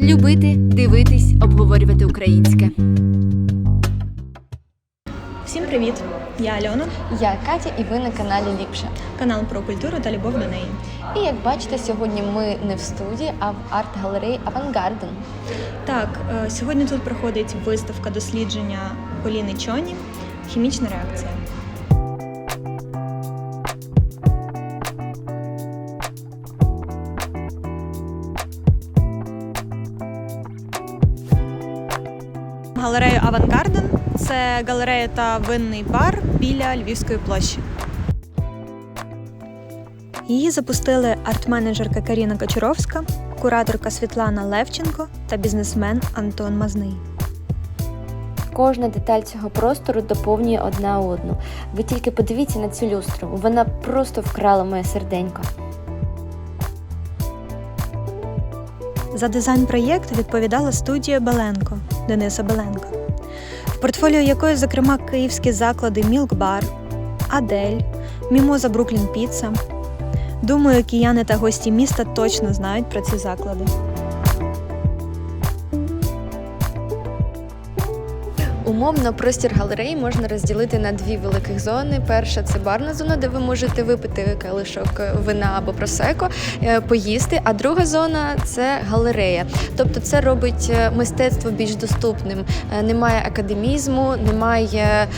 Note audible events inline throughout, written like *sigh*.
Любити, дивитись, обговорювати українське. Всім привіт! Я Альона, Я Катя, і ви на каналі Ліпше. канал про культуру та любов до неї. І як бачите, сьогодні ми не в студії, а в арт-галереї Авангарден. Так, е, сьогодні тут проходить виставка дослідження Поліни Чоні Хімічна реакція. Галерею Авангарден це галерея та винний бар біля Львівської площі. Її запустили арт-менеджерка Каріна Кочуровська, кураторка Світлана Левченко та бізнесмен Антон Мазний. Кожна деталь цього простору доповнює одна одну. Ви тільки подивіться на цю люстру. Вона просто вкрала моє серденько. За дизайн проєкту відповідала студія Беленко Дениса Беленка, в портфоліо якої, зокрема, київські заклади Мілкбар, Адель, Мімоза Бруклін Піца. Думаю, кияни та гості міста точно знають про ці заклади. Умовно, простір галереї можна розділити на дві великих зони. Перша це барна зона, де ви можете випити калишок вина або просеко, е, поїсти. А друга зона це галерея. Тобто це робить е, мистецтво більш доступним. Е, Немає академізму, немає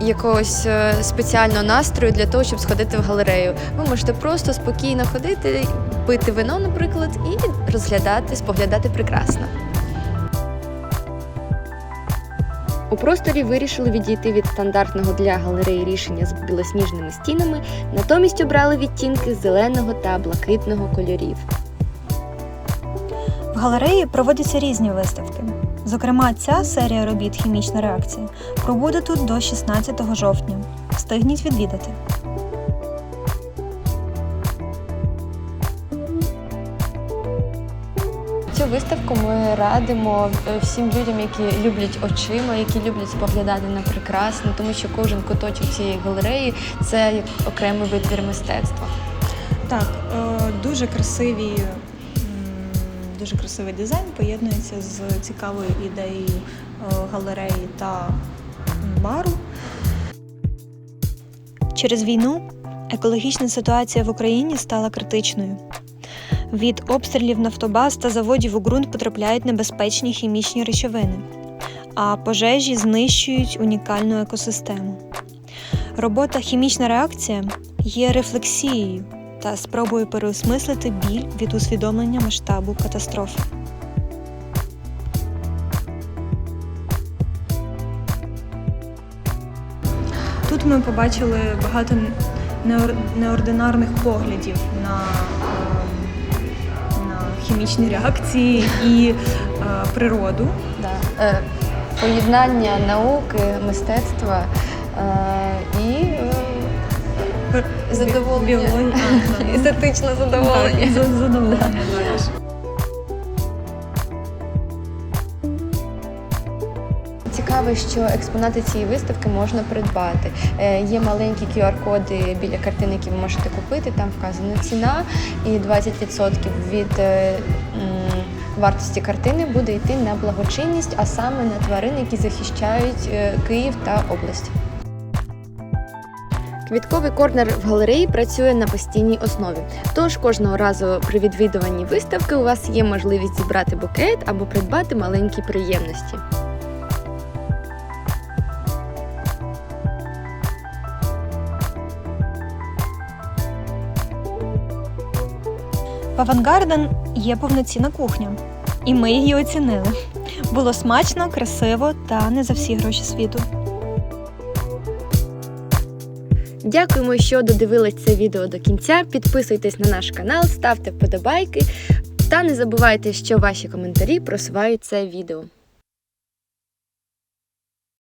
якогось спеціального настрою для того, щоб сходити в галерею. Ви можете просто спокійно ходити, пити вино, наприклад, і розглядати, споглядати прекрасно. У просторі вирішили відійти від стандартного для галереї рішення з білосніжними стінами, натомість обрали відтінки зеленого та блакитного кольорів. В галереї проводяться різні виставки. Зокрема, ця серія робіт Хімічна реакція пробуде тут до 16 жовтня. Встигніть відвідати. Цю виставку ми радимо е, всім людям, які люблять очима, які люблять споглядати на прекрасне, тому що кожен куточок цієї галереї це окремий витвір мистецтва. Так, е, дуже красиві, дуже красивий дизайн поєднується з цікавою ідеєю е, галереї та бару. Через війну екологічна ситуація в Україні стала критичною. Від обстрілів нафтобаз та заводів у ґрунт потрапляють небезпечні хімічні речовини, а пожежі знищують унікальну екосистему. Робота хімічна реакція є рефлексією та спробою переосмислити біль від усвідомлення масштабу катастрофи. Тут ми побачили багато неор- неординарних поглядів на хімічні реакції і е, природу. Да. Е, поєднання науки, мистецтва е, і е, задоволення. Біологія. *laughs* Естетичне задоволення. Так, задоволення. Цікаво, що експонати цієї виставки можна придбати. Е, Є маленькі QR-коди біля картин, які ви можете купити. Там вказана ціна, і 20% від е, вартості картини буде йти на благочинність, а саме на тварин, які захищають е, Київ та область. Квітковий корнер в галереї працює на постійній основі. Тож кожного разу при відвідуванні виставки у вас є можливість зібрати букет або придбати маленькі приємності. В Авангарден є повноцінна кухня, і ми її оцінили. Було смачно, красиво та не за всі гроші світу. Дякуємо, що додивились це відео до кінця. Підписуйтесь на наш канал, ставте вподобайки та не забувайте, що ваші коментарі просувають це відео.